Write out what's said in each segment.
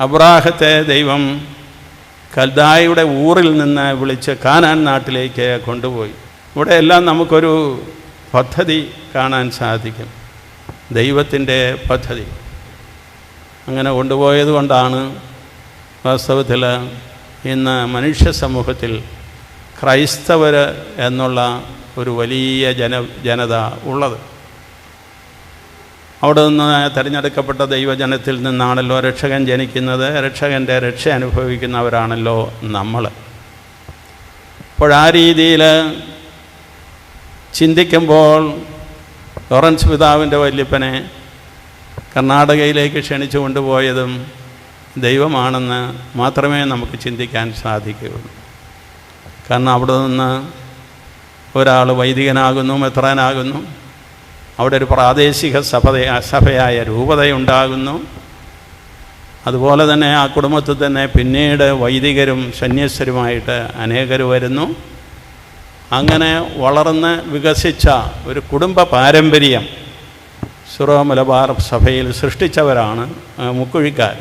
അബ്രാഹത്തെ ദൈവം കൽദായിയുടെ ഊറിൽ നിന്ന് വിളിച്ച് കാനാൻ നാട്ടിലേക്ക് കൊണ്ടുപോയി. ഇവിടെ എല്ലാം നമുക്കൊരു പദ്ധതി കാണാൻ സാധിക്കും. ദൈവത്തിന്റെ പദ്ധതി. അങ്ങനെ കൊണ്ടുപോയത് കൊണ്ടാണ് വാസ്തവത്തിൽ ഇന്ന് മനുഷ്യ സമൂഹത്തിൽ ക്രൈസ്തവർ എന്നുള്ള ഒരു വലിയ ജന ജനത ഉള്ളത്. അവിടെ നിന്ന് തിരഞ്ഞെടുക്കപ്പെട്ട ദൈവജനത്തിൽ നിന്നാണല്ലോ രക്ഷകൻ ജനിക്കുന്നത്. രക്ഷകന്റെ രക്ഷ അനുഭവിക്കുന്നവരാണല്ലോ നമ്മൾ അപ്പോൾ ആ രീതിയിൽ ചിന്തിക്കുമ്പോൾ ലോറൻസ് പിതാവിന്റെ വല്യപ്പനെ കർണാടകയിലേക്ക് ക്ഷണിച്ചു കൊണ്ടുപോയതും ദൈവമാണെന്ന് മാത്രമേ നമുക്ക് ചിന്തിക്കാൻ സാധിക്കുകയുള്ളൂ. കാരണം അവിടെ നിന്ന് ഒരാൾ വൈദികനാകുന്നു മെത്രാനാകുന്നു. അവിടെ ഒരു പ്രാദേശിക സഭ സഭയായ രൂപതയുണ്ടാകുന്നു. അതുപോലെ തന്നെ ആ കുടുംബത്തിൽ തന്നെ പിന്നീട് വൈദികരും സന്യസ്തരുമായിട്ട് അനേകർ വരുന്നു. അങ്ങനെ വളർന്ന് വികസിച്ച ഒരു കുടുംബ പാരമ്പര്യം സുറോ മലബാർ സഭയിൽ സൃഷ്ടിച്ചവരാണ് മുക്കുഴിക്കാർ.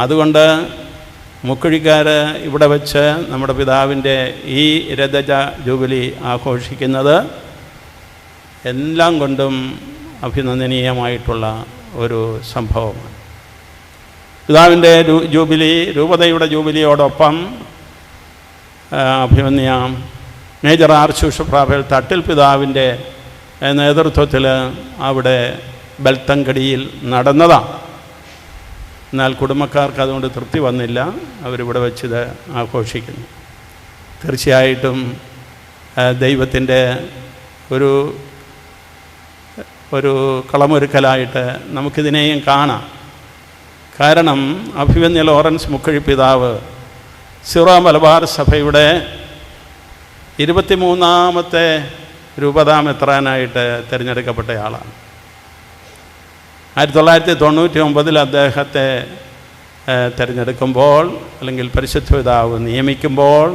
അതുകൊണ്ട് മുക്കുഴിക്കാർ ഇവിടെ വെച്ച് നമ്മുടെ പിതാവിന്റെ ഈ രഥജ ജൂബിലി ആഘോഷിക്കുന്നത് എല്ലാം കൊണ്ടും അഭിനന്ദനീയമായിട്ടുള്ള ഒരു സംഭവമാണ് പിതാവിന്റെ ജൂബിലി രൂപതയുടെ ജൂബിലിയോടൊപ്പം അഭിമന്യ മേജർ ആർച്ച് പ്രാഭയിൽ തട്ടിൽ പിതാവിന്റെ നേതൃത്വത്തിൽ അവിടെ ബൽത്തങ്കടിയിൽ നടന്നതാണ് എന്നാൽ കുടുംബക്കാർക്ക് അതുകൊണ്ട് തൃപ്തി വന്നില്ല. അവരിവിടെ വെച്ചിത് ആഘോഷിക്കുന്നു. തീർച്ചയായിട്ടും ദൈവത്തിന്റെ ഒരു ഒരു കളമൊരുക്കലായിട്ട് നമുക്കിതിനെയും കാണാം. കാരണം അഭിമന്യ ലോറൻസ് മുക്കഴി പിതാവ് സിറോ മലബാർ സഭയുടെ ഇരുപത്തിമൂന്നാമത്തെ രൂപതാമെത്രാനായിട്ട് തിരഞ്ഞെടുക്കപ്പെട്ടയാളാണ്. ആയിരത്തി തൊള്ളായിരത്തി തൊണ്ണൂറ്റി ഒമ്പതിൽ അദ്ദേഹത്തെ തിരഞ്ഞെടുക്കുമ്പോൾ അല്ലെങ്കിൽ പരിശുദ്ധ പിതാവ് നിയമിക്കുമ്പോൾ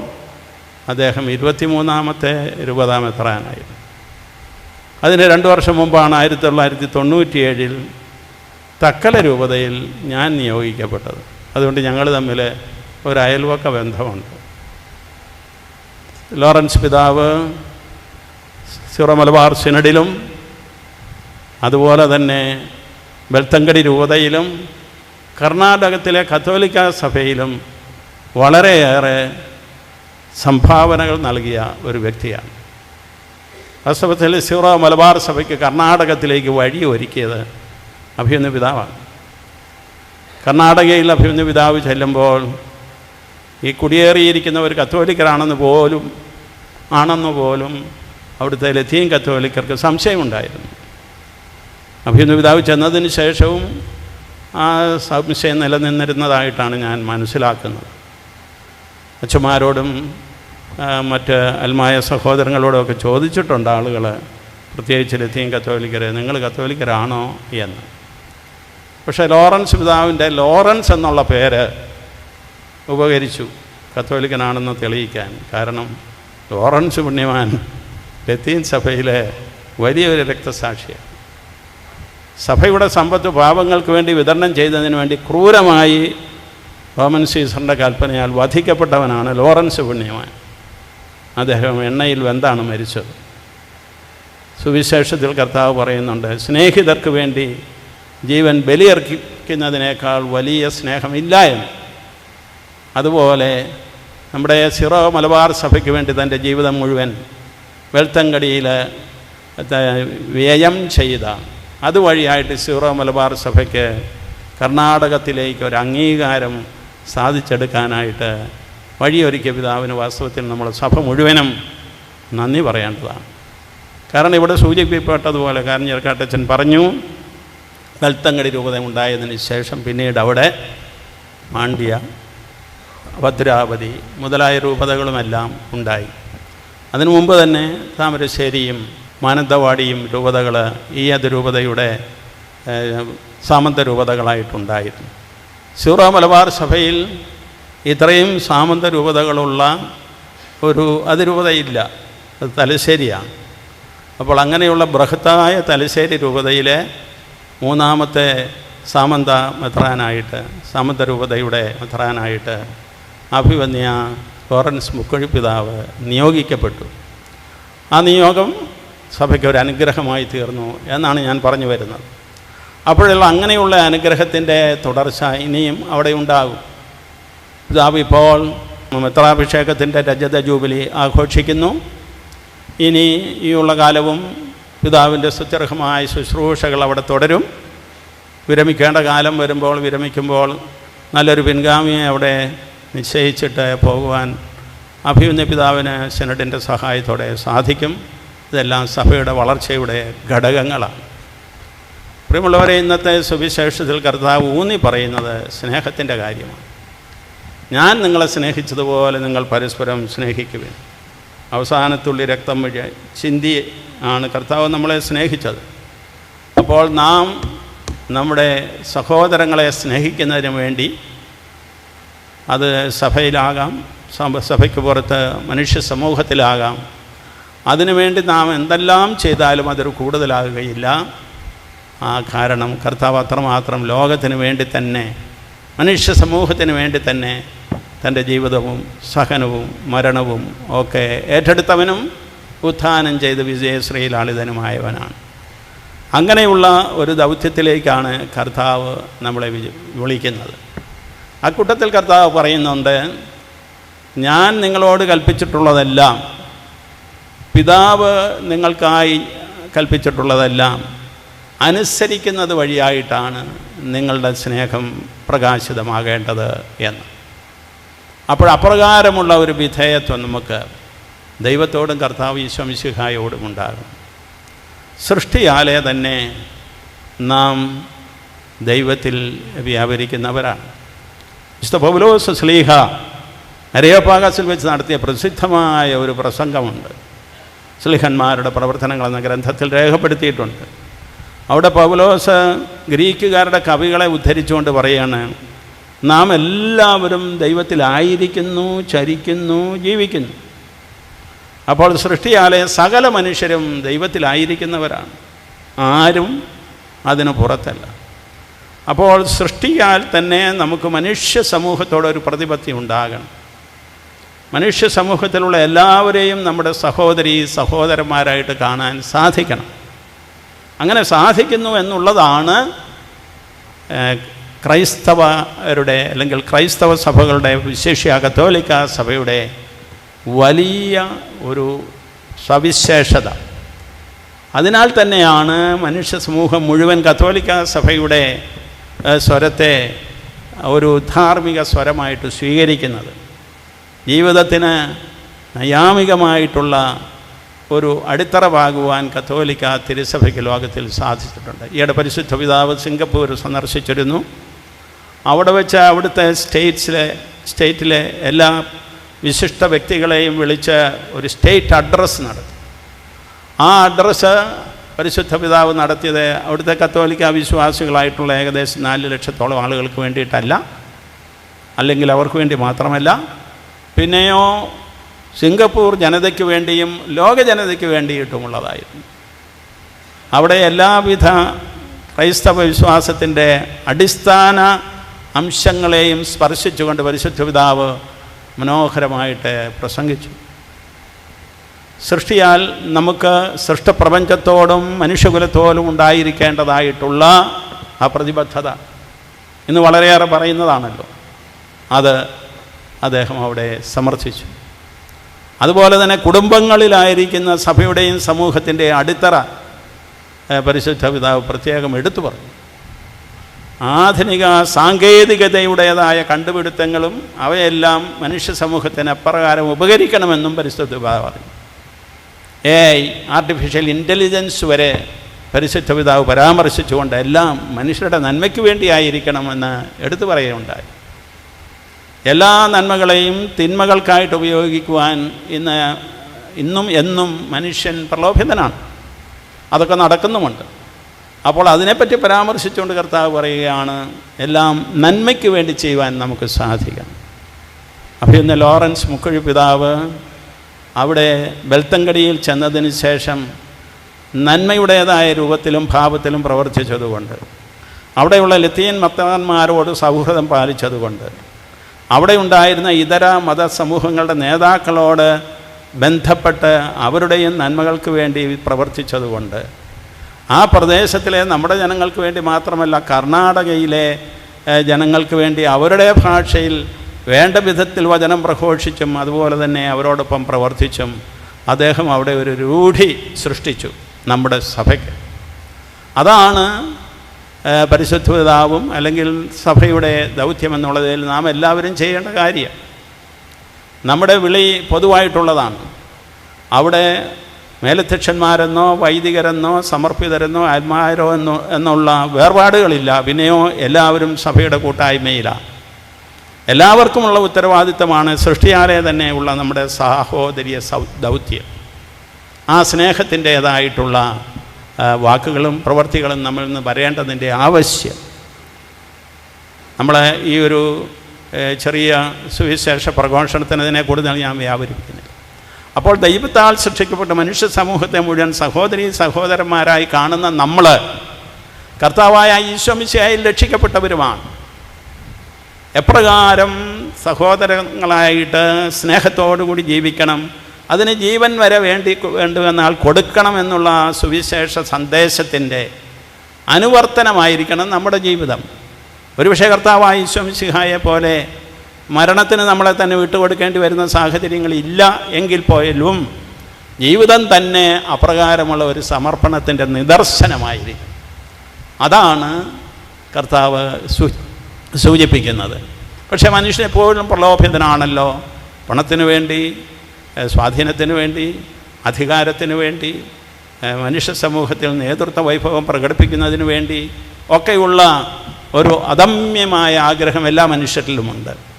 അദ്ദേഹം ഇരുപത്തിമൂന്നാമത്തെ രൂപതാമെത്രാനായിരുന്നു അതിന് രണ്ട് വർഷം മുമ്പാണ് ആയിരത്തി തൊള്ളായിരത്തി തൊണ്ണൂറ്റിയേഴിൽ തക്കല രൂപതയിൽ ഞാൻ നിയോഗിക്കപ്പെട്ടത്. അതുകൊണ്ട് ഞങ്ങൾ തമ്മിൽ ഒരു അയൽവക്ക ബന്ധമുണ്ട്. ലോറൻസ് പിതാവ് സിറ മലബാർ സിനഡിലും അതുപോലെ തന്നെ ബെൽത്തങ്കടി രൂപതയിലും കർണാടകത്തിലെ കത്തോലിക്ക സഭയിലും വളരെയേറെ സംഭാവനകൾ നൽകിയ ഒരു വ്യക്തിയാണ്. വാസ്തവത്തിൽ സിറോ മലബാർ സഭയ്ക്ക് കർണാടകത്തിലേക്ക് വഴി ഒരുക്കിയത് അഭിമന്യ പിതാവാണ്. കർണാടകയിൽ അഭിമന്യ പിതാവ് ചെല്ലുമ്പോൾ ഈ കുടിയേറിയിരിക്കുന്ന ഒരു കത്തോലിക്കരാണെന്ന് പോലും ആണെന്ന് പോലും അവിടുത്തെ ലത്തീൻ കത്തോലിക്കർക്ക് സംശയമുണ്ടായിരുന്നു. അഭിമന്യ പിതാവ് ചെന്നതിന് ശേഷവും ആ സംശയം നിലനിന്നിരുന്നതായിട്ടാണ് ഞാൻ മനസ്സിലാക്കുന്നത്. അച്ഛന്മാരോടും മറ്റ് അൽമായ സഹോദരങ്ങളോടൊക്കെ ചോദിച്ചിട്ടുണ്ട് ആളുകൾ പ്രത്യേകിച്ച് ലത്തീൻ കത്തോലിക്കരെ നിങ്ങൾ കത്തോലിക്കരാണോ? എന്ന്. പക്ഷേ ലോറൻസ് പിതാവിന്റെ ലോറൻസ് എന്നുള്ള പേര് ഉപകരിച്ചു കത്തോലിക്കനാണെന്ന് തെളിയിക്കാൻ. കാരണം ലോറൻസ് പുണ്യവാൻ ലത്തീൻ സഭയിലെ വലിയൊരു രക്തസാക്ഷിയാണ്. സഭയുടെ സമ്പത്ത് പാപങ്ങൾക്ക് വേണ്ടി വിതരണം ചെയ്തതിന് വേണ്ടി ക്രൂരമായി റോമൻ സീസറിന്റെ കൽപ്പനയാൽ വധിക്കപ്പെട്ടവനാണ് ലോറൻസ് പുണ്യവാൻ. അദ്ദേഹം എണ്ണയിൽ വെന്താണ് മരിച്ചത്. സുവിശേഷത്തിൽ കർത്താവ് പറയുന്നുണ്ട് സ്നേഹിതർക്ക് വേണ്ടി ജീവൻ ബലിയർപ്പിക്കുന്നതിനേക്കാൾ വലിയ സ്നേഹമില്ല എന്ന്. അതുപോലെ നമ്മുടെ സിറോ മലബാർ സഭയ്ക്ക് വേണ്ടി തന്റെ ജീവിതം മുഴുവൻ വെൽത്തങ്കടിയിൽ വ്യയം ചെയ്ത അതുവഴിയായിട്ട് സിറോ മലബാർ സഭയ്ക്ക് കർണാടകത്തിലേക്ക് ഒരു അംഗീകാരം സാധിച്ചെടുക്കാനായിട്ട് വഴിയൊരുക്കിയ പിതാവിന് വാസ്തവത്തിൽ നമ്മൾ സഭ മുഴുവനും നന്ദി പറയേണ്ടതാണ്. കാരണം ഇവിടെ സൂചിപ്പിക്കപ്പെട്ടതുപോലെ കാരണം ചെറുക്കാട്ടച്ചൻ പറഞ്ഞു കൽത്തങ്ങടി രൂപത ഉണ്ടായതിന് ശേഷം പിന്നീട് അവിടെ മാണ്ഡ്യ ഭദ്രാവതി മുതലായ രൂപതകളുമെല്ലാം ഉണ്ടായി. അതിനു മുമ്പ് തന്നെ താമരശ്ശേരിയും മാനന്തവാടിയും രൂപതകൾ ഈ അതിരൂപതയുടെ സാമന്ത രൂപതകളായിട്ടുണ്ടായിരുന്നു. സൂറ മലബാർ സഭയിൽ ഇത്രയും സാമന്ത രൂപതകളുള്ള ഒരു അതിരൂപതയില്ല. അത് തലശ്ശേരിയാണ്. അപ്പോൾ അങ്ങനെയുള്ള ബൃഹത്തായ തലശ്ശേരി രൂപതയിലെ മൂന്നാമത്തെ സാമന്ത മെത്രാനായിട്ട് സാമന്ത രൂപതയുടെ മെത്രാനായിട്ട് അഭിവന്യ ലോറൻസ് മുക്കുഴി പിതാവ് നിയോഗിക്കപ്പെട്ടു. ആ നിയോഗം സഭയ്ക്ക് ഒരു അനുഗ്രഹമായി തീർന്നു എന്നാണ് ഞാൻ പറഞ്ഞു വരുന്നത്. അപ്പോഴുള്ള അങ്ങനെയുള്ള അനുഗ്രഹത്തിന്റെ തുടർച്ച ഇനിയും അവിടെ ഉണ്ടാകും. പിതാവ് ഇപ്പോൾ മിത്രാഭിഷേകത്തിന്റെ രജത ജൂബിലി ആഘോഷിക്കുന്നു. ഇനി ഈ ഉള്ള കാലവും പിതാവിന്റെ സുത്യർഹമായ ശുശ്രൂഷകൾ അവിടെ തുടരും. വിരമിക്കേണ്ട കാലം വരുമ്പോൾ വിരമിക്കുമ്പോൾ നല്ലൊരു പിൻഗാമിയെ അവിടെ നിശ്ചയിച്ചിട്ട് പോകുവാൻ അഭിമന്യ പിതാവിന് സെനറ്റിന്റെ സഹായത്തോടെ സാധിക്കും. ഇതെല്ലാം സഭയുടെ വളർച്ചയുടെ ഘടകങ്ങളാണ്. പ്രിയമുള്ളവരെ ഇന്നത്തെ സുവിശേഷത്തിൽ കർത്താവ് ഊന്നി പറയുന്നത് സ്നേഹത്തിന്റെ കാര്യമാണ്. ഞാൻ നിങ്ങളെ സ്നേഹിച്ചതുപോലെ നിങ്ങൾ പരസ്പരം സ്നേഹിക്കുവിൻ. അവസാനത്തുള്ളി രക്തം വഴി ചിന്തി ആണ് കർത്താവ് നമ്മളെ സ്നേഹിച്ചത്. അപ്പോൾ നാം നമ്മുടെ സഹോദരങ്ങളെ സ്നേഹിക്കുന്നതിന് വേണ്ടി അത് സഭയിലാകാം സഭ സഭയ്ക്ക് പുറത്ത് മനുഷ്യ സമൂഹത്തിലാകാം. അതിനുവേണ്ടി നാം എന്തെല്ലാം ചെയ്താലും അതൊരു കൂടുതലാകുകയില്ല. ആ കാരണം കർത്താവ് അത്രമാത്രം ലോകത്തിന് വേണ്ടി തന്നെ മനുഷ്യ സമൂഹത്തിന് വേണ്ടി തന്നെ തന്റെ ജീവിതവും സഹനവും മരണവും ഒക്കെ ഏറ്റെടുത്തവനും ഉത്ഥാനം ചെയ്ത് വിജയശ്രീലാളിതനുമായവനാണ്. അങ്ങനെയുള്ള ഒരു ദൗത്യത്തിലേക്കാണ് കർത്താവ് നമ്മളെ വിളിക്കുന്നത്. അക്കൂട്ടത്തിൽ കർത്താവ് പറയുന്നുണ്ട് ഞാൻ നിങ്ങളോട് കൽപ്പിച്ചിട്ടുള്ളതെല്ലാം പിതാവ് നിങ്ങൾക്കായി കൽപ്പിച്ചിട്ടുള്ളതെല്ലാം അനുസരിക്കുന്നത് വഴിയായിട്ടാണ് നിങ്ങളുടെ സ്നേഹം പ്രകാശിതമാകേണ്ടത് എന്ന്. അപ്പോൾ അപ്രകാരമുള്ള ഒരു വിധേയത്വം നമുക്ക് ദൈവത്തോടും കർത്താവ് ഈശ്വമിശിഹായോടും ഉണ്ടാകും. സൃഷ്ടിയാലെ തന്നെ നാം ദൈവത്തിൽ വ്യാപരിക്കുന്നവരാണ്. വിശുദ്ധ പൗലോസ് സ്ലീഹ അരയോപാകാസിൽ വെച്ച് നടത്തിയ പ്രസിദ്ധമായ ഒരു പ്രസംഗമുണ്ട്. സ്ലിഹന്മാരുടെ പ്രവർത്തനങ്ങൾ എന്ന ഗ്രന്ഥത്തിൽ രേഖപ്പെടുത്തിയിട്ടുണ്ട്. അവിടെ പൗലോസ് ഗ്രീക്കുകാരുടെ കവികളെ ഉദ്ധരിച്ചുകൊണ്ട് പറയാണ് നാം എല്ലാവരും ദൈവത്തിലായിരിക്കുന്നു ചരിക്കുന്നു ജീവിക്കുന്നു. അപ്പോൾ സൃഷ്ടിയാലെ സകല മനുഷ്യരും ദൈവത്തിലായിരിക്കുന്നവരാണ്. ആരും അതിന് പുറത്തല്ല. അപ്പോൾ സൃഷ്ടിയാൽ തന്നെ നമുക്ക് മനുഷ്യ സമൂഹത്തോടൊരു പ്രതിപത്തി ഉണ്ടാകണം. മനുഷ്യ സമൂഹത്തിലുള്ള എല്ലാവരെയും നമ്മുടെ സഹോദരി സഹോദരന്മാരായിട്ട് കാണാൻ സാധിക്കണം. അങ്ങനെ സാധിക്കുന്നു എന്നുള്ളതാണ് ക്രൈസ്തവരുടെ അല്ലെങ്കിൽ ക്രൈസ്തവ സഭകളുടെ വിശേഷ്യ കത്തോലിക്ക സഭയുടെ വലിയ ഒരു സവിശേഷത. അതിനാൽ തന്നെയാണ് മനുഷ്യ സമൂഹം മുഴുവൻ കത്തോലിക്ക സഭയുടെ സ്വരത്തെ ഒരു ധാർമ്മിക സ്വരമായിട്ട് സ്വീകരിക്കുന്നത്. ജീവിതത്തിന് നയാമികമായിട്ടുള്ള ഒരു അടിത്തറ പാകുവാൻ കത്തോലിക്ക തിരുസഭയ്ക്ക് ലോകത്തിൽ സാധിച്ചിട്ടുണ്ട്. ഈയിടെ പരിശുദ്ധ പിതാവ് സിംഗപ്പൂർ സന്ദർശിച്ചിരുന്നു. അവിടെ വെച്ച് അവിടുത്തെ സ്റ്റേറ്റ്സിലെ സ്റ്റേറ്റിലെ എല്ലാ വിശിഷ്ട വ്യക്തികളെയും വിളിച്ച് ഒരു സ്റ്റേറ്റ് അഡ്രസ്സ് നടത്തി. ആ അഡ്രസ്സ് പരിശുദ്ധ പിതാവ് നടത്തിയത് അവിടുത്തെ കത്തോലിക്ക വിശ്വാസികളായിട്ടുള്ള ഏകദേശം നാല് ലക്ഷത്തോളം ആളുകൾക്ക് വേണ്ടിയിട്ടല്ല അല്ലെങ്കിൽ അവർക്ക് വേണ്ടി മാത്രമല്ല. പിന്നെയോ സിംഗപ്പൂർ ജനതയ്ക്ക് വേണ്ടിയും ലോക ജനതയ്ക്ക് വേണ്ടിയിട്ടുമുള്ളതായിരുന്നു അവിടെ എല്ലാവിധ ക്രൈസ്തവ വിശ്വാസത്തിന്റെ അടിസ്ഥാന അംശങ്ങളെയും സ്പർശിച്ചുകൊണ്ട് പരിശുദ്ധ പിതാവ് മനോഹരമായിട്ട് പ്രസംഗിച്ചു. സൃഷ്ടിയാൽ നമുക്ക് സൃഷ്ടപ്രപഞ്ചത്തോടും മനുഷ്യകുലത്തോടും ഉണ്ടായിരിക്കേണ്ടതായിട്ടുള്ള ആ പ്രതിബദ്ധത ഇന്ന് വളരെയേറെ പറയുന്നതാണല്ലോ. അത് അദ്ദേഹം അവിടെ സമർത്ഥിച്ചു. അതുപോലെ തന്നെ കുടുംബങ്ങളിലായിരിക്കുന്ന സഭയുടെയും സമൂഹത്തിന്റെ അടിത്തറ പരിശുദ്ധ പിതാവ് പ്രത്യേകം എടുത്തു പറഞ്ഞു. ആധുനിക സാങ്കേതികതയുടേതായ കണ്ടുപിടുത്തങ്ങളും അവയെല്ലാം മനുഷ്യ സമൂഹത്തിന് അപ്രകാരം ഉപകരിക്കണമെന്നും പരിശുദ്ധ പറഞ്ഞു. എ ഐ ആർട്ടിഫിഷ്യൽ ഇന്റലിജൻസ് വരെ പരിശുദ്ധ പിതാവ് പരാമർശിച്ചുകൊണ്ട് എല്ലാം മനുഷ്യരുടെ നന്മയ്ക്ക് വേണ്ടിയായിരിക്കണമെന്ന് എടുത്തു പറയുകയുണ്ടായി. എല്ലാ നന്മകളെയും തിന്മകൾക്കായിട്ട് ഉപയോഗിക്കുവാൻ ഇന്ന് ഇന്നും എന്നും മനുഷ്യൻ പ്രലോഭിതനാണ്. അതൊക്കെ നടക്കുന്നുമുണ്ട്. അപ്പോൾ അതിനെപ്പറ്റി പരാമർശിച്ചുകൊണ്ട് കർത്താവ് പറയുകയാണ് എല്ലാം നന്മയ്ക്ക് വേണ്ടി ചെയ്യുവാൻ നമുക്ക് സാധിക്കണം. അപ്പോൾ ഇന്ന് ലോറൻസ് മുക്കഴി പിതാവ് അവിടെ ബെൽത്തങ്കടിയിൽ ചെന്നതിന് ശേഷം നന്മയുടേതായ രൂപത്തിലും ഭാവത്തിലും പ്രവർത്തിച്ചതുകൊണ്ട് അവിടെയുള്ള ലത്തീൻ മത്തന്മാരോട് സൗഹൃദം പാലിച്ചതുകൊണ്ട് അവിടെ ഉണ്ടായിരുന്ന ഇതര മതസമൂഹങ്ങളുടെ നേതാക്കളോട് ബന്ധപ്പെട്ട് അവരുടെയും നന്മകൾക്ക് വേണ്ടി പ്രവർത്തിച്ചതുകൊണ്ട് ആ പ്രദേശത്തിലെ നമ്മുടെ ജനങ്ങൾക്ക് വേണ്ടി മാത്രമല്ല കർണാടകയിലെ ജനങ്ങൾക്ക് വേണ്ടി അവരുടെ ഭാഷയിൽ വേണ്ട വിധത്തിൽ വചനം പ്രഘോഷിച്ചും അതുപോലെ തന്നെ അവരോടൊപ്പം പ്രവർത്തിച്ചും അദ്ദേഹം അവിടെ ഒരു രൂഢി സൃഷ്ടിച്ചു നമ്മുടെ സഭയ്ക്ക്. അതാണ് ഏഹ്, പരിശുദ്ധ അല്ലെങ്കിൽ സഭയുടെ ദൗത്യം എന്നുള്ളതിൽ നാം എല്ലാവരും ചെയ്യേണ്ട കാര്യം. നമ്മുടെ വിളി പൊതുവായിട്ടുള്ളതാണ്. അവിടെ മേലധ്യക്ഷന്മാരെന്നോ വൈദികരെന്നോ സമർപ്പിതരെന്നോ ആത്മാരോ എന്നോ എന്നുള്ള വേർപാടുകളില്ല. പിന്നെയോ എല്ലാവരും സഭയുടെ കൂട്ടായ്മയിലാണ് എല്ലാവർക്കുമുള്ള ഉത്തരവാദിത്തമാണ് സൃഷ്ടിയാലെ തന്നെയുള്ള നമ്മുടെ സാഹോദര്യ ദൗത്യം. ആ സ്നേഹത്തിന്റേതായിട്ടുള്ള വാക്കുകളും പ്രവർത്തികളും നമ്മളിൽ നിന്ന് പറയേണ്ടതിന്റെ ആവശ്യം. നമ്മളെ ഈ ഒരു ചെറിയ സുവിശേഷ പ്രഘോഷണത്തിന് അതിനെ കൂടുതൽ ഞാൻ വ്യാപരിപ്പിക്കുന്നില്ല അപ്പോൾ ദൈവത്താൽ സൃഷ്ടിക്കപ്പെട്ട മനുഷ്യ സമൂഹത്തെ മുഴുവൻ സഹോദരി സഹോദരന്മാരായി കാണുന്ന നമ്മൾ കർത്താവായ ഈശ്വമിശയായി രക്ഷിക്കപ്പെട്ടവരുമാണ്. എപ്രകാരം സഹോദരങ്ങളായിട്ട് സ്നേഹത്തോടുകൂടി ജീവിക്കണം അതിന് ജീവൻ വരെ വേണ്ടി വേണ്ടുവെന്നാൽ കൊടുക്കണം എന്നുള്ള സുവിശേഷ സന്ദേശത്തിന്റെ അനുവർത്തനമായിരിക്കണം നമ്മുടെ ജീവിതം. ഒരുപക്ഷെ കർത്താവായ ഈശ്വമിശിഹായെ പോലെ മരണത്തിന് നമ്മളെ തന്നെ വിട്ടുകൊടുക്കേണ്ടി വരുന്ന സാഹചര്യങ്ങളില്ല എങ്കിൽ പോയാലും ജീവിതം തന്നെ അപ്രകാരമുള്ള ഒരു സമർപ്പണത്തിന്റെ നിദർശനമായിരിക്കും. അതാണ് കർത്താവ് സൂചിപ്പിക്കുന്നത്. പക്ഷേ മനുഷ്യൻ എപ്പോഴും പ്രലോഭിതനാണല്ലോ. പണത്തിന് വേണ്ടി സ്വാധീനത്തിന് വേണ്ടി അധികാരത്തിന് വേണ്ടി മനുഷ്യ സമൂഹത്തിൽ നേതൃത്വ വൈഭവം പ്രകടിപ്പിക്കുന്നതിന് വേണ്ടി ഒക്കെയുള്ള ഒരു അദമ്യമായ ആഗ്രഹം എല്ലാ മനുഷ്യരിലുമുണ്ട്.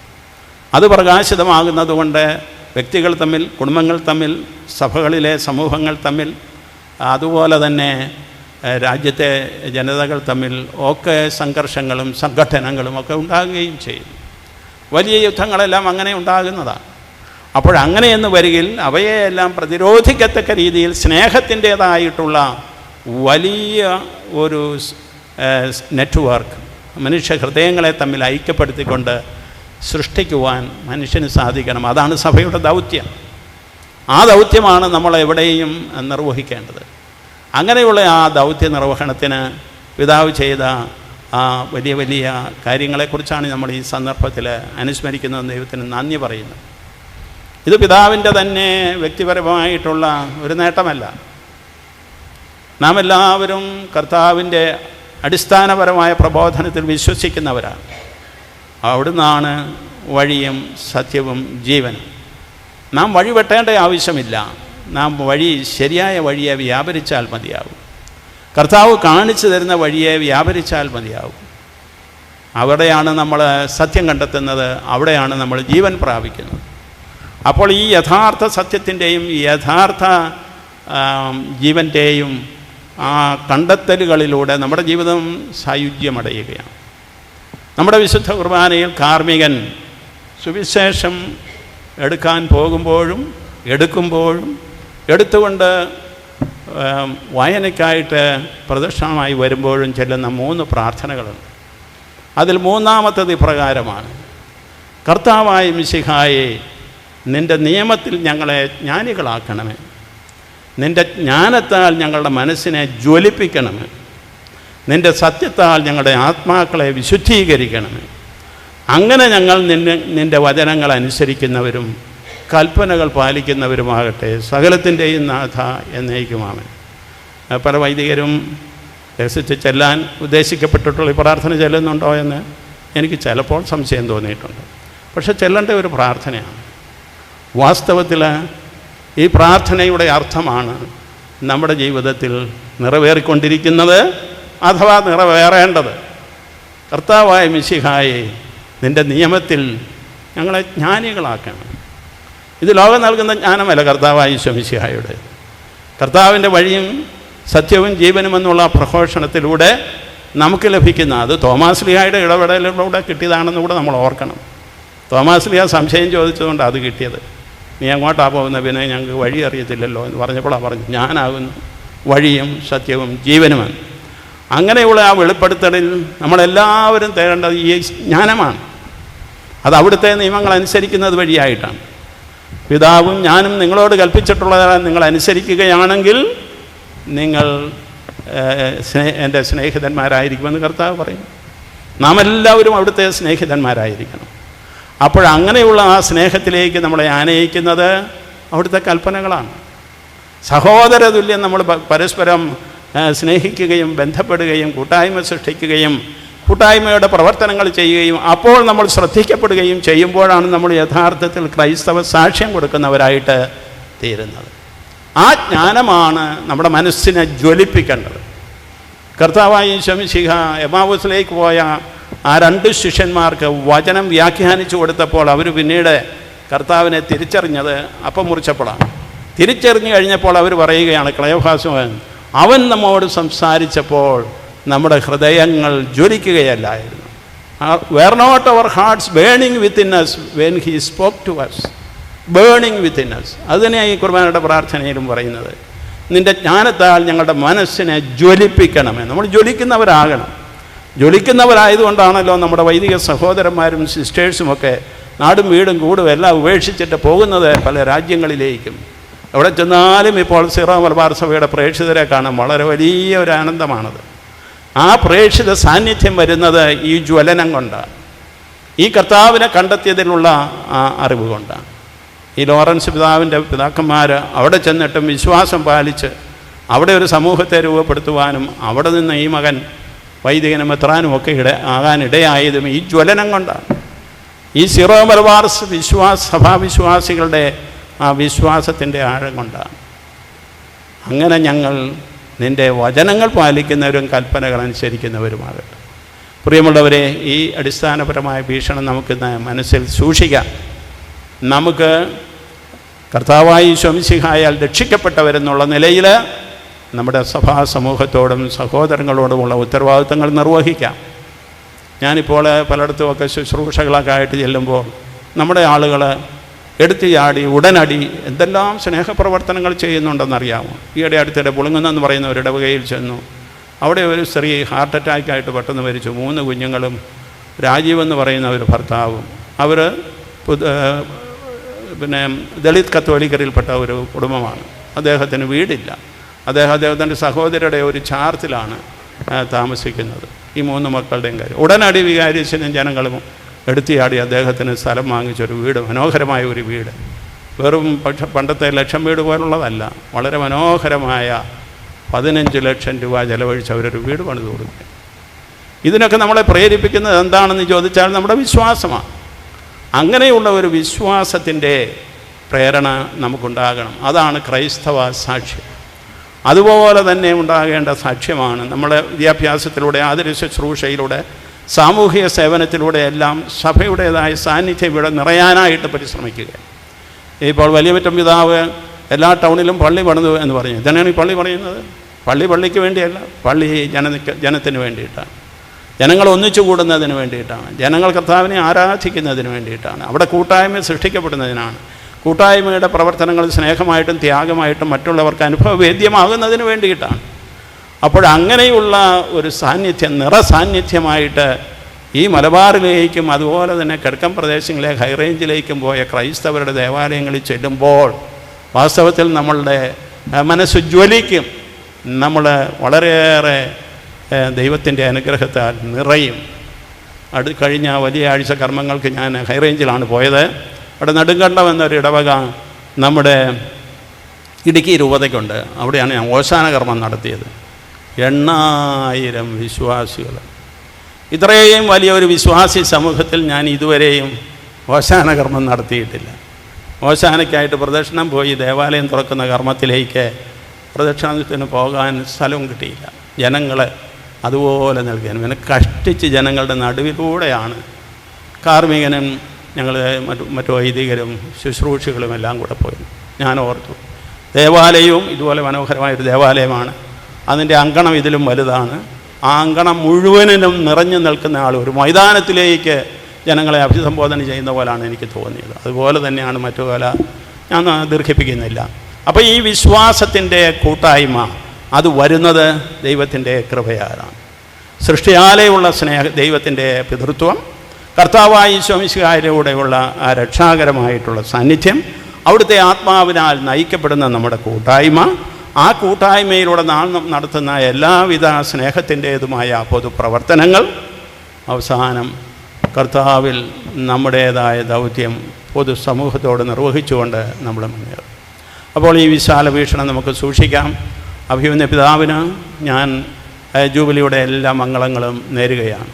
അത് പ്രകാശിതമാകുന്നതുകൊണ്ട് വ്യക്തികൾ തമ്മിൽ കുടുംബങ്ങൾ തമ്മിൽ സഭകളിലെ സമൂഹങ്ങൾ തമ്മിൽ അതുപോലെ തന്നെ രാജ്യത്തെ ജനതകൾ തമ്മിൽ ഒക്കെ സംഘർഷങ്ങളും സംഘടനകളും ഒക്കെ ഉണ്ടാകുകയും ചെയ്യും. വലിയ യുദ്ധങ്ങളെല്ലാം അങ്ങനെ ഉണ്ടാകുന്നതാണ്. അപ്പോഴങ്ങനെയെന്ന് വരികിൽ അവയെല്ലാം പ്രതിരോധിക്കത്തക്ക രീതിയിൽ സ്നേഹത്തിന്റേതായിട്ടുള്ള വലിയ ഒരു നെറ്റ്വർക്ക് മനുഷ്യ ഹൃദയങ്ങളെ തമ്മിൽ ഐക്യപ്പെടുത്തിക്കൊണ്ട് സൃഷ്ടിക്കുവാൻ മനുഷ്യന് സാധിക്കണം. അതാണ് സഭയുടെ ദൗത്യം. ആ ദൗത്യമാണ് നമ്മൾ എവിടെയും നിർവഹിക്കേണ്ടത്. അങ്ങനെയുള്ള ആ ദൗത്യ നിർവഹണത്തിന് പിതാവ് ചെയ്ത ആ വലിയ വലിയ കാര്യങ്ങളെക്കുറിച്ചാണ് നമ്മൾ ഈ സന്ദർഭത്തിൽ അനുസ്മരിക്കുന്നത് ദൈവത്തിന് നന്ദി പറയുന്നത് ഇത് പിതാവിന്റെ തന്നെ വ്യക്തിപരമായിട്ടുള്ള ഒരു നേട്ടമല്ല. നാം എല്ലാവരും കർത്താവിന്റെ അടിസ്ഥാനപരമായ പ്രബോധനത്തിൽ വിശ്വസിക്കുന്നവരാണ്. അവിടുന്നാണ് വഴിയും സത്യവും ജീവനും. നാം വഴി വെട്ടേണ്ട ആവശ്യമില്ല. നാം വഴി ശരിയായ വഴിയെ വ്യാപരിച്ചാൽ മതിയാവും. കർത്താവ് കാണിച്ചു തരുന്ന വഴിയെ വ്യാപരിച്ചാൽ മതിയാവും. അവിടെയാണ് നമ്മൾ സത്യം കണ്ടെത്തുന്നത്. അവിടെയാണ് നമ്മൾ ജീവൻ പ്രാപിക്കുന്നത്. അപ്പോൾ ഈ യഥാർത്ഥ സത്യത്തിന്റെയും യഥാർത്ഥ ജീവന്റെയും ആ കണ്ടെത്തലുകളിലൂടെ നമ്മുടെ ജീവിതം സായുജ്യമടയുകയാണ്. നമ്മുടെ വിശുദ്ധ കുർബാനയിൽ കാർമികൻ സുവിശേഷം എടുക്കാൻ പോകുമ്പോഴും എടുക്കുമ്പോഴും എടുത്തുകൊണ്ട് വായനയ്ക്കായിട്ട് പ്രദക്ഷിണമായി വരുമ്പോഴും ചെല്ലുന്ന മൂന്ന് പ്രാർത്ഥനകളുണ്ട്. അതിൽ മൂന്നാമത്തത് ഇപ്രകാരമാണ്. കർത്താവായ മിശിഹായെ നിന്റെ നിയമത്തിൽ ഞങ്ങളെ ജ്ഞാനികളാക്കണമേ. നിന്റെ ജ്ഞാനത്താൽ ഞങ്ങളുടെ മനസ്സിനെ ജ്വലിപ്പിക്കണമേ. നിന്റെ സത്യത്താൽ ഞങ്ങളുടെ ആത്മാക്കളെ വിശുദ്ധീകരിക്കണമേ അങ്ങനെ ഞങ്ങൾ നിന്നെ നിന്റെ വചനങ്ങൾ അനുസരിക്കുന്നവരും കൽപ്പനകൾ പാലിക്കുന്നവരുമാകട്ടെ. സകലത്തിന്റെയും നാഥ എന്നേക്കുമാമൻ പല വൈദികരും രസിച്ച് ചെല്ലാൻ ഉദ്ദേശിക്കപ്പെട്ടിട്ടുള്ള പ്രാർത്ഥന ചെല്ലുന്നുണ്ടോ എന്ന് എനിക്ക് ചിലപ്പോൾ സംശയം തോന്നിയിട്ടുണ്ട്. പക്ഷെ ചെല്ലേണ്ട ഒരു പ്രാർത്ഥനയാണ്. വാസ്തവത്തിൽ ഈ പ്രാർത്ഥനയുടെ അർത്ഥമാണ് നമ്മുടെ ജീവിതത്തിൽ നിറവേറിക്കൊണ്ടിരിക്കുന്നത് അഥവാ നിറവേറേണ്ടത്. കർത്താവായ മിശിഹായെ നിന്റെ നിയമത്തിൽ ഞങ്ങളെ ജ്ഞാനികളാക്കണം. ഇത് ലോകം നൽകുന്ന ജ്ഞാനമല്ല കർത്താവായ ഈശ്വമിശിഹായുടെ കർത്താവിന്റെ വഴിയും സത്യവും ജീവനും എന്നുള്ള പ്രഘോഷണത്തിലൂടെ നമുക്ക് ലഭിക്കുന്ന അത് തോമാസ് ലിഹായുടെ ഇടപെടലിലൂടെ കിട്ടിയതാണെന്ന് കൂടെ നമ്മൾ ഓർക്കണം. തോമാസ് ലിഹ സംശയം ചോദിച്ചതുകൊണ്ട് അത് കിട്ടിയത്. നീ എങ്ങോട്ടാണ് പോകുന്ന പിന്നെ ഞങ്ങൾക്ക് വഴി അറിയത്തില്ലല്ലോ എന്ന് പറഞ്ഞപ്പോഴാണ് പറഞ്ഞു ഞാനാകുന്നു. വഴിയും സത്യവും ജീവനുമെന്ന്. അങ്ങനെയുള്ള ആ വെളിപ്പെടുത്തലിൽ നമ്മളെല്ലാവരും തേടേണ്ടത് ഈ ജ്ഞാനമാണ്. അത് അവിടുത്തെ നിയമങ്ങൾ അനുസരിക്കുന്നത് വഴിയായിട്ടാണ്. പിതാവും ഞാനും നിങ്ങളോട് കൽപ്പിച്ചിട്ടുള്ളതാണ് നിങ്ങൾ അനുസരിക്കുകയാണെങ്കിൽ നിങ്ങൾ സ്നേഹ സ്നേ എന്റെ സ്നേഹിതന്മാരായിരിക്കുമെന്ന് കർത്താവ് പറയും. നാം എല്ലാവരും അവിടുത്തെ സ്നേഹിതന്മാരായിരിക്കണം. അപ്പോഴങ്ങനെയുള്ള ആ സ്നേഹത്തിലേക്ക് നമ്മളെ ആനയിക്കുന്നത് അവിടുത്തെ കൽപ്പനകളാണ്. സഹോദര തുല്യം നമ്മൾ പരസ്പരം സ്നേഹിക്കുകയും ബന്ധപ്പെടുകയും കൂട്ടായ്മ സൃഷ്ടിക്കുകയും കൂട്ടായ്മയുടെ പ്രവർത്തനങ്ങൾ ചെയ്യുകയും അപ്പോൾ നമ്മൾ ശ്രദ്ധിക്കപ്പെടുകയും ചെയ്യുമ്പോഴാണ് നമ്മൾ യഥാർത്ഥത്തിൽ ക്രൈസ്തവ സാക്ഷ്യം കൊടുക്കുന്നവരായിട്ട് തീരുന്നത്. ആ ജ്ഞാനമാണ് നമ്മുടെ മനസ്സിനെ ജ്വലിപ്പിക്കേണ്ടത്. കർത്താവായി ശമിശിഹ എമാവൂസിലേക്ക് പോയ ആ രണ്ട് ശിഷ്യന്മാർക്ക് വചനം വ്യാഖ്യാനിച്ചു കൊടുത്തപ്പോൾ അവർ പിന്നീട് കർത്താവിനെ തിരിച്ചറിഞ്ഞത് അപ്പം മുറിച്ചപ്പോഴാണ് തിരിച്ചറിഞ്ഞു കഴിഞ്ഞപ്പോൾ അവർ പറയുകയാണ് ക്ലയോഭാസവൻ അവൻ നമ്മോട് സംസാരിച്ചപ്പോൾ നമ്മുടെ ഹൃദയങ്ങൾ ജ്വലിക്കുകയല്ലായിരുന്നു. Were not our hearts burning within us when he spoke to us burning within us അത് തന്നെയാണ് ഈ കുർബാനയുടെ പ്രാർത്ഥനയിലും പറയുന്നത്. നിന്റെ ജ്ഞാനത്താൽ ഞങ്ങളുടെ മനസ്സിനെ ജ്വലിപ്പിക്കണമേ നമ്മൾ ജ്വലിക്കുന്നവരാകണം. ജ്വലിക്കുന്നവരായതുകൊണ്ടാണല്ലോ നമ്മുടെ വൈദിക സഹോദരന്മാരും സിസ്റ്റേഴ്സുമൊക്കെ നാടും വീടും കൂടും എല്ലാം ഉപേക്ഷിച്ചിട്ട് പോകുന്നത് പല രാജ്യങ്ങളിലേക്കും. എവിടെ ചെന്നാലും ഇപ്പോൾ സിറോ മലബാർ സഭയുടെ പ്രേക്ഷിതരെ കാണാൻ വളരെ വലിയ ഒരു ആനന്ദമാണത്. ആ പ്രേക്ഷിത സാന്നിധ്യം വരുന്നത് ഈ ജ്വലനം കൊണ്ടാണ്. ഈ കർത്താവിനെ കണ്ടെത്തിയതിലുള്ള ആ അറിവ് കൊണ്ടാണ്. ഈ ലോറൻസ് പിതാവിന്റെ പിതാക്കന്മാർ അവിടെ ചെന്നിട്ടും വിശ്വാസം പാലിച്ച് അവിടെ ഒരു സമൂഹത്തെ രൂപപ്പെടുത്തുവാനും അവിടെ നിന്ന് ഈ മകൻ വൈദികനും എത്രാനും ഒക്കെ ഇട ആകാനിടയായതും ഈ ജ്വലനം കൊണ്ടാണ്. ഈ സിറോ മലബാർ വിശ്വാസ സഭാവിശ്വാസികളുടെ ആ വിശ്വാസത്തിന്റെ ആഴം കൊണ്ടാണ്. അങ്ങനെ ഞങ്ങൾ നിന്റെ വചനങ്ങൾ പാലിക്കുന്നവരും കൽപ്പനകൾ അനുസരിക്കുന്നവരുമാകട്ടെ. പ്രിയമുള്ളവരെ ഈ അടിസ്ഥാനപരമായ ഭീഷണം നമുക്ക് മനസ്സിൽ സൂക്ഷിക്കാം. നമുക്ക് കർത്താവായി ശംസിഹായാൽ രക്ഷിക്കപ്പെട്ടവരെന്നുള്ള നിലയിൽ നമ്മുടെ സഭാ സമൂഹത്തോടും സഹോദരങ്ങളോടുമുള്ള ഉത്തരവാദിത്തങ്ങൾ നിർവഹിക്കാം. ഞാനിപ്പോൾ പലയിടത്തുമൊക്കെ ശുശ്രൂഷകളൊക്കെ ആയിട്ട് ചെല്ലുമ്പോൾ നമ്മുടെ ആളുകൾ എടുത്തു ചാടി ഉടനടി എന്തെല്ലാം സ്നേഹപ്രവർത്തനങ്ങൾ ചെയ്യുന്നുണ്ടെന്നറിയാമോ? ഈയിടെ അടുത്തിടെ പുളുങ്ങുന്നെന്ന് പറയുന്ന ഒരു ഇടവകയിൽ ചെന്നു. അവിടെ ഒരു സ്ത്രീ ഹാർട്ട് അറ്റാക്കായിട്ട് പെട്ടെന്ന് മരിച്ചു. മൂന്ന് കുഞ്ഞുങ്ങളും രാജീവ് എന്ന് പറയുന്ന ഒരു ഭർത്താവും. അവർ പിന്നെ ദളിത് കത്തോലിക്കരിൽപ്പെട്ട ഒരു കുടുംബമാണ്. അദ്ദേഹത്തിന് വീടില്ല. അദ്ദേഹം അദ്ദേഹത്തിന്റെ സഹോദരിയുടെ ഒരു ചാർത്തിലാണ് താമസിക്കുന്നത്. ഈ മൂന്ന് മക്കളുടെയും കാര്യം. ഉടനടി വികാരിച്ചനും ജനങ്ങളും എടുത്തിയാടി അദ്ദേഹത്തിന് സ്ഥലം വാങ്ങിച്ചൊരു വീട് മനോഹരമായ ഒരു വീട്. വെറും പക്ഷെ പണ്ടത്തെ ലക്ഷം വീട് പോലുള്ളതല്ല. വളരെ മനോഹരമായ പതിനഞ്ച് ലക്ഷം രൂപ ചെലവഴിച്ച് അവരൊരു വീട് പണിത് കൊടുക്കുക. ഇതിനൊക്കെ നമ്മളെ പ്രേരിപ്പിക്കുന്നത് എന്താണെന്ന് ചോദിച്ചാൽ നമ്മുടെ വിശ്വാസമാണ്. അങ്ങനെയുള്ള ഒരു വിശ്വാസത്തിന്റെ പ്രേരണ നമുക്കുണ്ടാകണം. അതാണ് ക്രൈസ്തവ സാക്ഷ്യം. അതുപോലെ തന്നെ ഉണ്ടാകേണ്ട സാക്ഷ്യമാണ് നമ്മുടെ വിദ്യാഭ്യാസത്തിലൂടെ ആദര ശുശ്രൂഷയിലൂടെ സാമൂഹിക സേവനത്തിലൂടെ എല്ലാം സഭയുടേതായ സാന്നിധ്യം ഇവിടെ നിറയാനായിട്ട് പരിശ്രമിക്കുക. ഇപ്പോൾ വലിയ മറ്റം പിതാവ് എല്ലാ ടൗണിലും പള്ളി പണിതു എന്ന് പറഞ്ഞു. ഇതന്നെയാണ് ഈ പള്ളി പറയുന്നത് പള്ളി പള്ളിക്ക് വേണ്ടിയല്ല പള്ളി ജന ജനത്തിന് വേണ്ടിയിട്ടാണ്. ജനങ്ങൾ ഒന്നിച്ചു കൂടുന്നതിന് വേണ്ടിയിട്ടാണ്. ജനങ്ങൾ കർത്താവിനെ ആരാധിക്കുന്നതിന് വേണ്ടിയിട്ടാണ്. അവിടെ കൂട്ടായ്മ സൃഷ്ടിക്കപ്പെടുന്നതിനാണ്. കൂട്ടായ്മയുടെ പ്രവർത്തനങ്ങൾ സ്നേഹമായിട്ടും ത്യാഗമായിട്ടും മറ്റുള്ളവർക്ക് അനുഭവവേദ്യമാകുന്നതിന് വേണ്ടിയിട്ടാണ്. അപ്പോൾ അങ്ങനെയുള്ള ഒരു സാന്നിധ്യം നിറസാന്നിധ്യമായിട്ട് ഈ മലബാറിലേക്കും അതുപോലെ തന്നെ കിഴക്കൻ പ്രദേശങ്ങളിലെ ഹൈറേഞ്ചിലേക്കും പോയ ക്രൈസ്തവരുടെ ദേവാലയങ്ങളിൽ ചെല്ലുമ്പോൾ വാസ്തവത്തിൽ നമ്മളുടെ മനസ്സ് ജ്വലിക്കും. നമ്മൾ വളരെയേറെ ദൈവത്തിന്റെ അനുഗ്രഹത്താൽ നിറയും. അടു കഴിഞ്ഞ വലിയ ആഴ്ച കർമ്മങ്ങൾക്ക് ഞാൻ ഹൈറേഞ്ചിലാണ് പോയത്. അവിടെ നടുങ്കണ്ടം എന്നൊരു ഇടവക നമ്മുടെ ഇടുക്കി രൂപതയ്ക്കുണ്ട്. അവിടെയാണ് ഞാൻ ഓശാന കർമ്മം നടത്തിയത്. എണ്ണായിരം വിശ്വാസികൾ. ഇത്രയും വലിയ ഒരു വിശ്വാസി സമൂഹത്തിൽ ഞാൻ ഇതുവരെയും ഓശാന കർമ്മം നടത്തിയിട്ടില്ല. ഓശാനയ്ക്കായിട്ട് പ്രദക്ഷിണം പോയി ദേവാലയം തുറക്കുന്ന കർമ്മത്തിലേക്ക് പ്രദക്ഷിണത്തിന് പോകാൻ സ്ഥലവും കിട്ടിയില്ല. ജനങ്ങളെ അതുപോലെ നൽകാൻ പിന്നെ കഷ്ടിച്ച് ജനങ്ങളുടെ നടുവിലൂടെയാണ് കാർമ്മികനും ഞങ്ങൾ മറ്റു മറ്റു വൈദികരും ശുശ്രൂഷികളും എല്ലാം കൂടെ പോയി ഞാൻ ഓർത്തു. ദേവാലയവും ഇതുപോലെ മനോഹരമായൊരു ദേവാലയമാണ്. അതിന്റെ അങ്കണം ഇതിലും വലുതാണ്. ആ അങ്കണം മുഴുവനിലും നിറഞ്ഞു നിൽക്കുന്ന ആൾ ഒരു മൈതാനത്തിലേക്ക് ജനങ്ങളെ അഭിസംബോധന ചെയ്യുന്ന പോലാണ് എനിക്ക് തോന്നിയത്. അതുപോലെ തന്നെയാണ് മറ്റു പല ഞാൻ ദീർഘിപ്പിക്കുന്നില്ല. അപ്പോൾ ഈ വിശ്വാസത്തിന്റെ കൂട്ടായ്മ അത് വരുന്നത് ദൈവത്തിന്റെ കൃപയാലാണ്. സൃഷ്ടിയാലെയുള്ള സ്നേഹ ദൈവത്തിന്റെ പിതൃത്വം കർത്താവായി ശോമിശുകാരിലൂടെയുള്ള ആ രക്ഷാകരമായിട്ടുള്ള സാന്നിധ്യം അവിടുത്തെ ആത്മാവിനാൽ നയിക്കപ്പെടുന്ന നമ്മുടെ കൂട്ടായ്മ ആ കൂട്ടായ്മയിലൂടെ നാം നടത്തുന്ന എല്ലാവിധ സ്നേഹത്തിന്റേതുമായ പൊതുപ്രവർത്തനങ്ങൾ അവസാനം കർത്താവിൽ നമ്മുടേതായ ദൗത്യം പൊതുസമൂഹത്തോട് നിർവഹിച്ചുകൊണ്ട് നമ്മൾ മുന്നേറും. അപ്പോൾ ഈ വിശാല വീക്ഷണം നമുക്ക് സൂക്ഷിക്കാം. അഭിമന്യ പിതാവിന് ഞാൻ ജൂബിലിയുടെ എല്ലാ മംഗളങ്ങളും നേരുകയാണ്.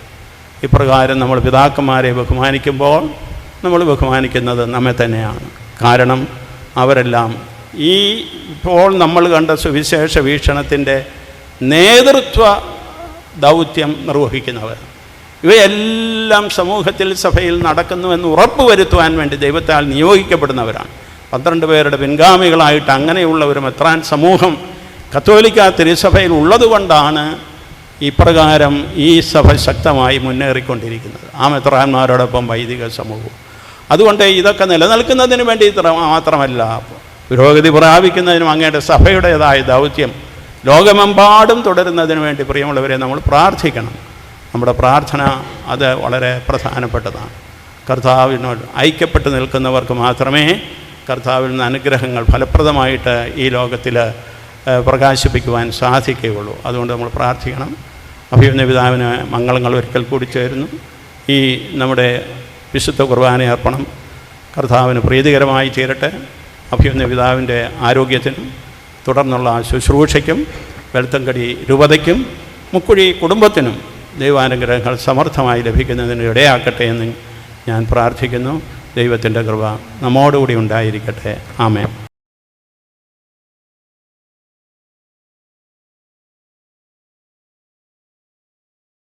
ഇപ്രകാരം നമ്മൾ പിതാക്കന്മാരെ ബഹുമാനിക്കുമ്പോൾ നമ്മൾ ബഹുമാനിക്കുന്നത് നമ്മെ തന്നെയാണ്. കാരണം അവരെല്ലാം ഈ ഇപ്പോൾ നമ്മൾ കണ്ട സുവിശേഷ വീക്ഷണത്തിന്റെ നേതൃത്വ ദൗത്യം നിർവഹിക്കുന്നവർ. ഇവയെല്ലാം സമൂഹത്തിൽ സഭയിൽ നടക്കുന്നുവെന്ന് ഉറപ്പുവരുത്തുവാൻ വേണ്ടി ദൈവത്താൽ നിയോഗിക്കപ്പെടുന്നവരാണ്. പന്ത്രണ്ട് പേരുടെ പിൻഗാമികളായിട്ട് അങ്ങനെയുള്ള ഒരു മെത്രാൻ സമൂഹം കത്തോലിക്ക തിരുസഭയിൽ ഉള്ളതുകൊണ്ടാണ് ഇപ്രകാരം ഈ സഭ ശക്തമായി മുന്നേറിക്കൊണ്ടിരിക്കുന്നത്. ആ മെത്രാന്മാരോടൊപ്പം വൈദിക സമൂഹവും. അതുകൊണ്ട് ഇതൊക്കെ നിലനിൽക്കുന്നതിന് വേണ്ടി മാത്രമല്ല പുരോഗതി പ്രാപിക്കുന്നതിനും അങ്ങയുടെ സഭയുടേതായ ദൗത്യം ലോകമെമ്പാടും തുടരുന്നതിന് വേണ്ടി പ്രിയമുള്ളവരെ നമ്മൾ പ്രാർത്ഥിക്കണം. നമ്മുടെ പ്രാർത്ഥന അത് വളരെ പ്രധാനപ്പെട്ടതാണ്. കർത്താവിനോട് ഐക്യപ്പെട്ട് നിൽക്കുന്നവർക്ക് മാത്രമേ കർത്താവിൽ നിന്ന് അനുഗ്രഹങ്ങൾ ഫലപ്രദമായിട്ട് ഈ ലോകത്തിൽ പ്രകാശിപ്പിക്കുവാൻ സാധിക്കുകയുള്ളൂ. അതുകൊണ്ട് നമ്മൾ പ്രാർത്ഥിക്കണം. അഭിമന്യ പിതാവിന് മംഗളങ്ങൾ ഒരിക്കൽ കൂടി ചേരുന്നു. ഈ നമ്മുടെ വിശുദ്ധ കുർബാന അർപ്പണം കർത്താവിന് പ്രീതികരമായി തീരട്ടെ അഭിമന്യ പിതാവിന്റെ ആരോഗ്യത്തിനും തുടർന്നുള്ള ശുശ്രൂഷയ്ക്കും വെളുത്തങ്കടി രൂപതയ്ക്കും മുക്കുഴി കുടുംബത്തിനും ദൈവാനുഗ്രഹങ്ങൾ സമർത്ഥമായി ലഭിക്കുന്നതിന് ഇടയാക്കട്ടെ എന്ന് ഞാൻ പ്രാർത്ഥിക്കുന്നു. ദൈവത്തിന്റെ കൃപ നമ്മോടുകൂടി ഉണ്ടായിരിക്കട്ടെ. ആമേൻ.